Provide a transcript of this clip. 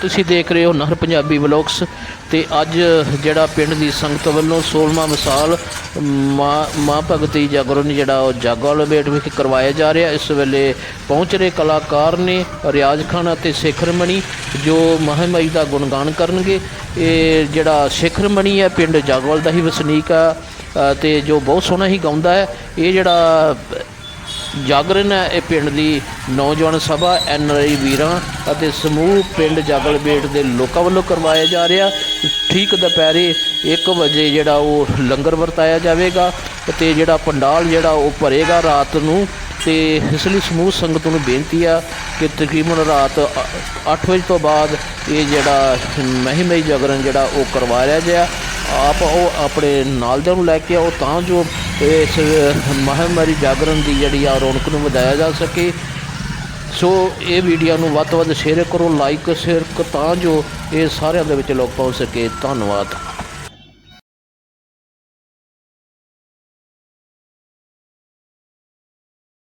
ਤੁਸੀਂ ਦੇਖ ਰਹੇ ਹੋ ਨਹਿਰ ਪੰਜਾਬੀ ਵਲੌਗਸ ਤੇ ਅੱਜ ਜਿਹੜਾ ਪਿੰਡ ਦੀ ਸੰਗਤ ਵੱਲੋਂ 16ਵਾਂ ਮਿਸਾਲ ਮਾਂ ਮਾਂ ਭਗਤੀ ਜਾਗਰਣ ਜਿਹੜਾ ਉਹ ਜਾਗੋ ਵਾਲੇ ਬੇਟ ਵਿਖੇ ਕਰਵਾਇਆ ਜਾ ਰਿਹਾ। ਇਸ ਵੇਲੇ ਪਹੁੰਚ ਰਹੇ ਕਲਾਕਾਰ ਨੇ ਰਿਆਜ਼ ਖਾਨ ਅਤੇ ਸਿਖਰਮਣੀ ਜੋ ਮਹਾਮਾਈ ਦਾ ਗੁਣਗਾਨ ਕਰਨਗੇ। ਇਹ ਜਿਹੜਾ ਸੇਖਰਮਣੀ ਹੈ ਪਿੰਡ ਜਾਗੋਵਾਲ ਦਾ ਹੀ ਵਸਨੀਕ ਆ ਅ, ਤੇ ਜੋ ਬਹੁਤ ਸੋਹਣਾ ਹੀ ਗਾਉਂਦਾ ਹੈ। ਇਹ ਜਿਹੜਾ ਜਾਗਰਣ ਹੈ ਇਹ ਪਿੰਡ ਦੀ ਨੌਜਵਾਨ ਸਭਾ ਐਨਆਰਆਈ ਵੀਰਾਂ ਅਤੇ ਸਮੂਹ ਪਿੰਡ ਜਾਗਲਬੇਟ ਦੇ ਲੋਕਾਂ ਵੱਲੋਂ ਕਰਵਾਇਆ ਜਾ ਰਿਹਾ। ਠੀਕ ਦੁਪਹਿਰੇ 1 ਵਜੇ ਜਿਹੜਾ ਉਹ ਲੰਗਰ ਵਰਤਾਇਆ ਜਾਵੇਗਾ ਤੇ ਜਿਹੜਾ ਪੰਡਾਲ ਜਿਹੜਾ ਉਹ ਭਰੇਗਾ ਰਾਤ ਨੂੰ ਤੇ ਇਸ ਲਈ ਸਮੂਹ ਸੰਗਤ ਨੂੰ ਬੇਨਤੀ ਆ ਕਿ ਤਕਰੀਬਨ ਰਾਤ 8 ਵਜੇ ਤੋਂ ਬਾਅਦ ਇਹ ਜਿਹੜਾ ਮਹਿਮਈ ਜਾਗਰਣ ਜਿਹੜਾ ਉਹ ਕਰਵਾਇਆ ਗਿਆ। ਆਪ ਉਹ ਆਪਣੇ ਨਾਲ ਦੇ ਨੂੰ ਲੈ ਕੇ ਆਓ ਤਾਂ ਜੋ ਇਸ ਮਹਾਮਾਰੀ ਜਾਗਰਣ ਦੀ ਜਿਹੜੀ ਆ ਰੌਣਕ ਨੂੰ ਵਧਾਇਆ ਜਾ ਸਕੇ। ਸੋ ਇਹ ਵੀਡੀਓ ਨੂੰ ਵੱਧ ਤੋਂ ਵੱਧ ਸ਼ੇਅਰ ਕਰੋ ਲਾਈਕ ਸ਼ੇਅਰ ਤਾਂ ਜੋ ਇਹ ਸਾਰਿਆਂ ਦੇ ਵਿੱਚ ਲੋਕ ਪਹੁੰਚ ਸਕੇ। ਧੰਨਵਾਦ।